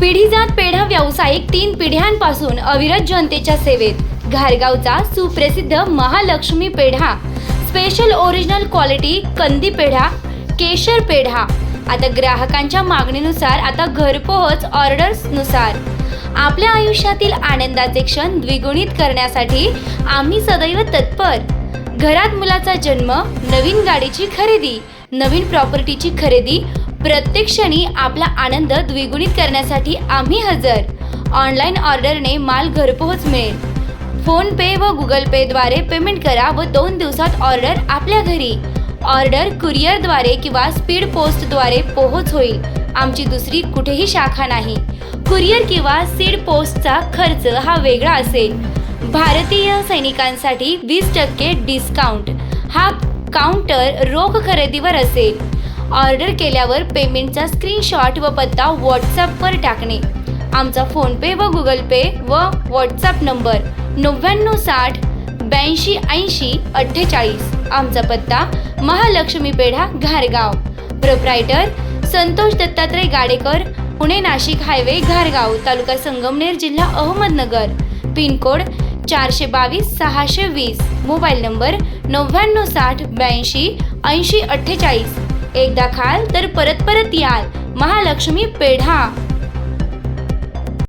पिढीजात पेढा व्यावसायिक तीन पिढ्यांपासून अविरत जनतेच्या सेवेत. घारगावचा सुप्रसिद्ध Mahalakshmi peda special original quality कंदी पेढा केशर पेढा. आता ग्राहकांच्या मागणीनुसार आता घरपोहोच ऑर्डर्सनुसार आपल्या आयुष्यातील आनंदाचे क्षण द्विगुणित करण्यासाठी आम्ही सदैव तत्पर. घरात मुलाचा जन्म नवीन गाडीची खरेदी नवीन प्रॉपर्टीची खरेदी प्रत्येक क्षणी आपला आनंद द्विगुणित करण्यासाठी आम्ही हजर. ऑनलाईन ऑर्डरने माल घरपोहोच मिळेल. फोन पे व गुगल पेद्वारे पेमेंट करा व दोन दिवसात ऑर्डर आपल्या घरी. ऑर्डर कुरिअरद्वारे किंवा स्पीड पोस्टद्वारे पोहोच होईल. आमची दुसरी कुठेही शाखा नाही. कुरिअर किंवा सीड पोस्टचा खर्च हा वेगळा असेल. भारतीय सैनिकांसाठी वीस टक्के डिस्काउंट. हा काउंटर रोख खरेदीवर असेल. ऑर्डर केल्यावर पेमेंटचा स्क्रीनशॉट व पत्ता व्हॉट्सॲपवर टाकणे. आमचा फोनपे व गुगल पे व व्हॉट्सॲप नंबर नव्याण्णव साठ ब्याऐंशी ऐंशी अठ्ठेचाळीस. आमचा पत्ता महालक्ष्मी पेढा घारगाव. प्रोप्रायटर संतोष दत्तात्रय गाडेकर पुणे नाशिक हायवे घारगाव तालुका संगमनेर जिल्हा अहमदनगर. पिनकोड चारशे बावीस सहाशे वीस. मोबाईल नंबर नव्याण्णव साठ ब्याऐंशी ऐंशी अठ्ठेचाळीस. एकदा खाल तर परत परत याल. महालक्ष्मी पेढा.